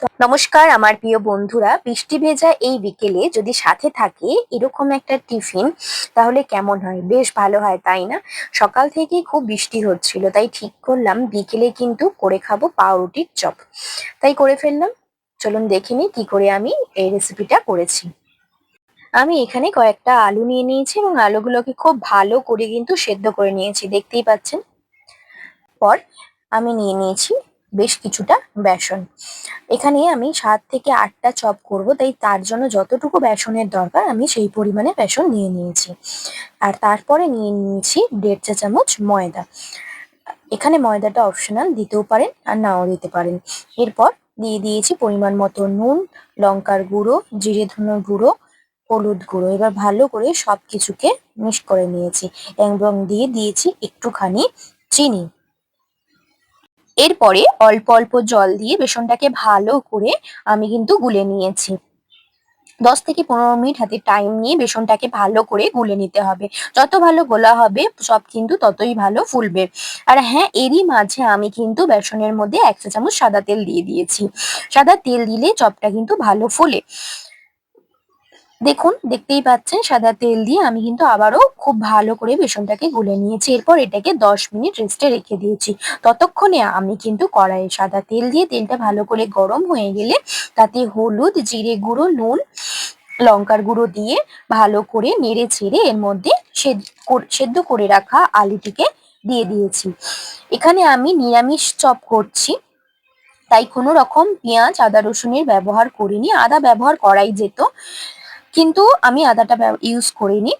নমস্কার, আমার প্রিয় বন্ধুরা, বৃষ্টি ভেজা এই বিকেলে যদি সাথে থাকে, এরকম একটা টিফিন, তাহলে কেমন হয়? বেশ ভালো হয়, তাই না? সকাল থেকেই খুব বৃষ্টি হচ্ছিল, তাই ঠিক করলাম বিকেলে কিন্তু করে খাব পাউরুটির চপ। তাই করে ফেললাম। চলুন দেখে নিই কি করে আমি এই রেসিপিটা করেছি। আমি এখানে কয়েকটা আলু নিয়ে নিয়েছি এবং আলুগুলোকে খুব ভালো করে কিন্তু সেদ্ধ করে নিয়েছি, দেখতেই পাচ্ছেন? পর আমি নিয়ে নিয়েছি বেশ কিছুটা বেসন। এখানে আমি সাত থেকে আটটা চপ করব, তাই তার জন্য যতটুকু বেসনের দরকার আমি সেই পরিমাণে বেসন নিয়ে নিয়েছি। আর তারপরে নিয়ে নিয়েছি দেড় চা চামচ ময়দা। এখানে ময়দাটা অপশনাল দিতেও পারেন আর নাও দিতে পারেন। এরপর দিয়ে দিয়েছি পরিমাণ মতো নুন, লঙ্কার গুঁড়ো, জিরে ধনের গুঁড়ো, হলুদ গুঁড়ো। এবার ভালো করে সব কিছুকে মিক্স করে নিয়েছি। এবং দিয়ে দিয়েছি একটুখানি চিনি। এরপরে অল্প অল্প জল দিয়ে বেসনটাকে ভালো করে আমি কিন্তু গুলে নিয়েছি। দশ থেকে পনেরো মিনিট হাতে টাইম নিয়ে বেসনটাকে ভালো করে গুলে নিতে হবে। যত ভালো গোলা হবে, সব কিন্তু ততই ভালো ফুলবে। আর হ্যাঁ এরই মাঝে আমি কিন্তু বেসনের মধ্যে এক চা চামচ সাদা তেল দিয়ে দিয়েছি। সাদা তেল দিলে চপটা কিন্তু ভালো ফুলে। দেখুন, দেখতেই পাচ্ছেন, সাদা তেল দিয়ে আমি কিন্তু আবারও খুব ভালো করে বেসনটাকে গুলে নিয়েছি। এরপর এটাকে দশ মিনিট রেস্টে রেখে দিয়েছি। ততক্ষণে আমি কিন্তু কড়াইয়ে সাদা তেল দিয়ে তেলটা ভালো করে গরম হয়ে গেলে তাতে হলুদ, জিরে গুঁড়ো, নুন, লঙ্কার গুঁড়ো দিয়ে ভালো করে নেড়ে ছেড়ে এর মধ্যে সেদ্ধ করে রাখা আলুটিকে দিয়ে দিয়েছি। এখানে আমি নিরামিষ চপ করছি। তাই কোনো রকম পেঁয়াজ, আদা রসুনের ব্যবহার করিনি। আদা ব্যবহার করাই যেত। কিন্তু আমি আদাটা ইউজ করিনি।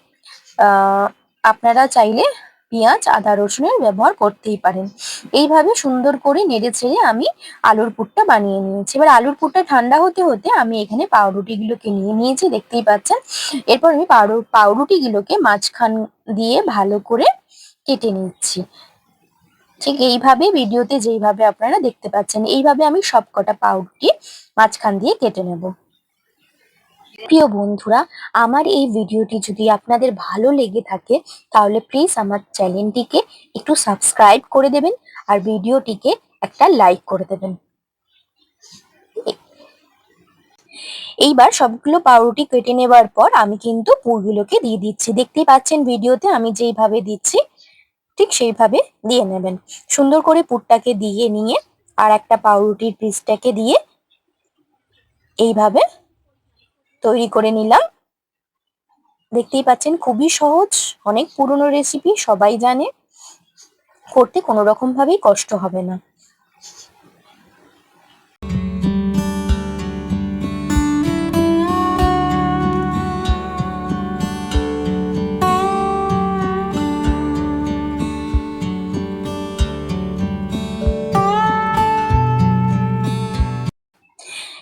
আপনারা চাইলে পেঁয়াজ, আদা, রসুনের ব্যবহার করতেই পারেন। এইভাবে সুন্দর করে নেড়ে ছেড়ে আমি আলুর পুরটা বানিয়ে নিয়েছি। এবার আলুর পুরটা ঠান্ডা হতে হতে আমি এখানে পাউরুটিগুলোকে নিয়ে নিয়েছি, দেখতেই পাচ্ছেন। এরপর আমি পাউরু, পাউরুটিগুলোকে মাঝখান দিয়ে ভালো করে কেটে নিচ্ছি। ঠিক এইভাবে ভিডিওতে যেইভাবে আপনারা দেখতে পাচ্ছেন, এইভাবে আমি সবকটা পাউরুটি মাঝখান দিয়ে কেটে নেব। প্রিয় বন্ধুরা, আমার এই ভিডিওটি যদি আপনাদের ভালো লেগে থাকে, তাহলে প্লিজ আমার চ্যানেলটিকে একটু সাবস্ক্রাইব করে দেবেন আর ভিডিওটিকে একটা লাইক করে দেবেন। এইবার সবগুলো পাউরুটি কেটে নেবার পর আমি কিন্তু পুরগুলোকে দিয়ে দিচ্ছি। দেখতেই পাচ্ছেন ভিডিওতে আমি যেইভাবে দিচ্ছি, ঠিক সেইভাবে দিয়ে নেবেন। সুন্দর করে পুরটাকে দিয়ে নিয়ে আর একটা পাউরুটির পিসটাকে দিয়ে এইভাবে তৈরি করে নিলাম। দেখতেই পাচ্ছেন, খুবই সহজ, অনেক পুরনো রেসিপি সবাই জানে। করতে কোনো রকম ভাবেই কষ্ট হবে না।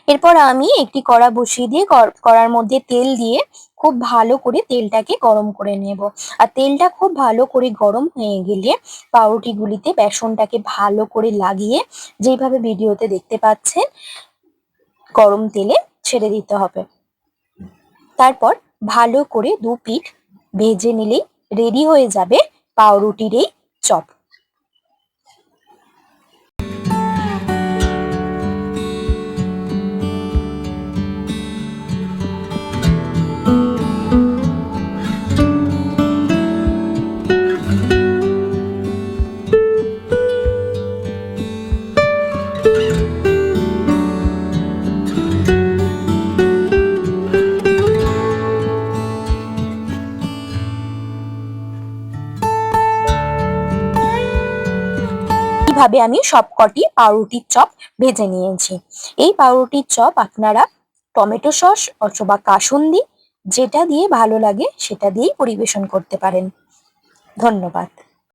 এরপর আমি একটি কড়া বসিয়ে দিয়ে কড়ার মধ্যে তেল দিয়ে খুব ভালো করে তেলটাকে গরম করে নেব। আর তেলটা খুব ভালো করে গরম হয়ে গেলে পাউরুটিগুলিতে বেসনটাকে ভালো করে লাগিয়ে যেইভাবে ভিডিওতে দেখতে পাচ্ছেন, গরম তেলে ছেড়ে দিতে হবে। তারপর ভালো করে দু পিঠ ভেজে নিলেই রেডি হয়ে যাবে পাউরুটির এই চপ। এইভাবে আমি সবকটি পাউরুটির চপ ভেজে নিয়েছি। এই পাউরুটির চপ আপনারা টমেটো সস অথবা কাসুন্দি যেটা দিয়ে ভালো লাগে সেটা দিয়েই পরিবেশন করতে পারেন। ধন্যবাদ।